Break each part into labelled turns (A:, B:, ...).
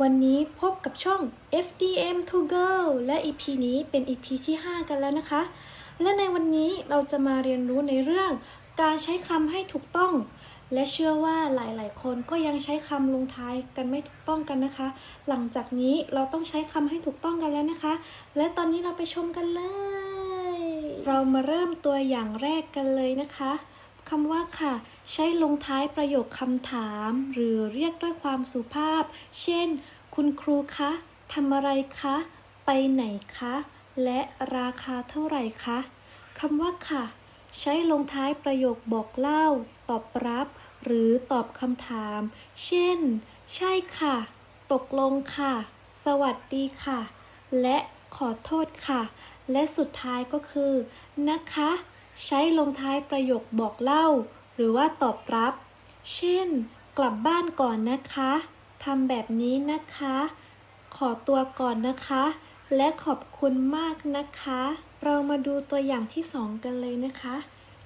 A: วันนี้พบกับช่อง FDM to go และ EP นี้เป็น EP ที่ 5 กันแล้วนะคะ และในวันนี้เราจะมาเรียนรู้ในเรื่อง การใช้คำให้ถูกต้อง และเชื่อว่าหลายๆ คนก็ยังใช้คำลงท้ายกันไม่ถูกต้องกันนะคะ หลังจากนี้เราต้องใช้คำให้ถูกต้องกันแล้วนะคะ และตอนนี้เราไปชมกันเลย เรามาเริ่มตัวอย่างแรกกันเลยนะคะ คำว่าค่ะ ใช้ลงท้ายประโยคคำถาม หรือเรียกด้วยความสุภาพ เช่น คุณครูคะทำอะไรคะ ไปไหนคะ และราคาเท่าไหร่คะคำว่าค่ะ ใช้ลงท้ายประโยคบอกเล่า ตอบรับ หรือตอบคำถาม เช่น ใช่ค่ะ ตกลงค่ะ สวัสดีค่ะ และขอโทษค่ะ และสุดท้ายก็คือ นะคะ ใช้ลงท้ายประโยคบอกเล่า หรือว่าตอบรับ เช่น กลับบ้านก่อนนะคะทำแบบนี้นะคะ ขอตัวก่อนนะคะ และขอบคุณมากนะคะ เรามาดูตัวอย่างที่สองกันเลยนะคะ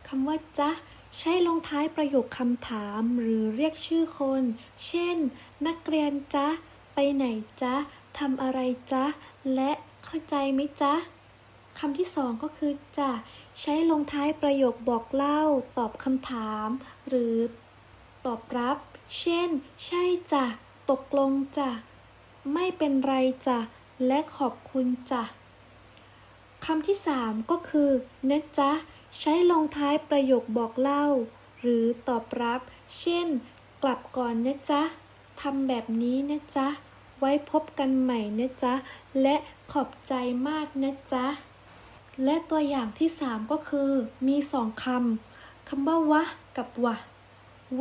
A: คำว่าจ๊ะใช้ลงท้ายประโยคคำถามหรือเรียกชื่อคน เช่น นักเรียนจ๊ะ ไปไหนจ๊ะทำอะไรจ๊ะ และเข้าใจไหมจ๊ะคำที่สองก็คือจะ ใช้ลงท้ายประโยคบอกเล่า ตอบคำถาม หรือตอบรับ เช่น ใช่จ้ะ ตกลงจ้ะ ไม่เป็นไรจ้ะ และขอบคุณจ้ะคำที่สามก็คือนะจ๊ะ ใช้ลงท้ายประโยคบอกเล่า หรือตอบรับ เช่น กลับก่อนนะจ๊ะทำแบบนี้นะจ๊ะ ไว้พบกันใหม่นะจ๊ะ และขอบใจมากนะจ๊ะ และตัวอย่างที่สามก็คือมีสองคำคำว่าวะกับวะ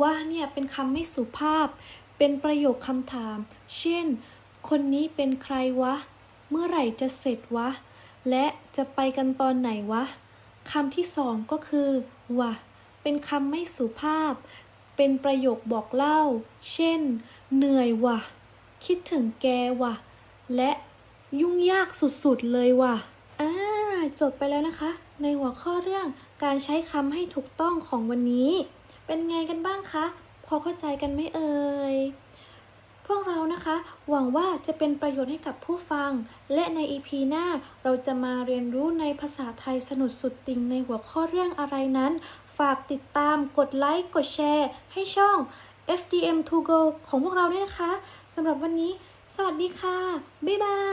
A: วะเนี่ยเป็นคำไม่สุภาพ เป็นประโยคคำถาม เช่น คนนี้เป็นใครวะ เมื่อไหร่จะเสร็จวะ และจะไปกันตอนไหนวะคำที่สองก็คือวะเป็นคำไม่สุภาพ เป็นประโยคบอกเล่า เช่น เหนื่อยวะคิดถึงแกวะและยุ่งยากสุดๆเลยว่ะอ่า จบไปแล้วนะคะ ในหัวข้อเรื่องการใช้คำให้ถูกต้องของวันนี้ เป็นไงกันบ้างคะ พอเข้าใจกันไหมเอ่ย พวกเรานะคะ หวังว่าจะเป็นประโยชน์ให้กับผู้ฟัง และใน EP หน้าเราจะมาเรียนรู้ในภาษาไทยสนุดสุดติ่งในหัวข้อเรื่องอะไรนั้น ฝากติดตามกดไลค์กดแชร์ ให้ช่อง FDM to go ของพวกเราด้วยนะคะสำหรับวันนี้ สวัสดีค่ะ บ๊ายบาย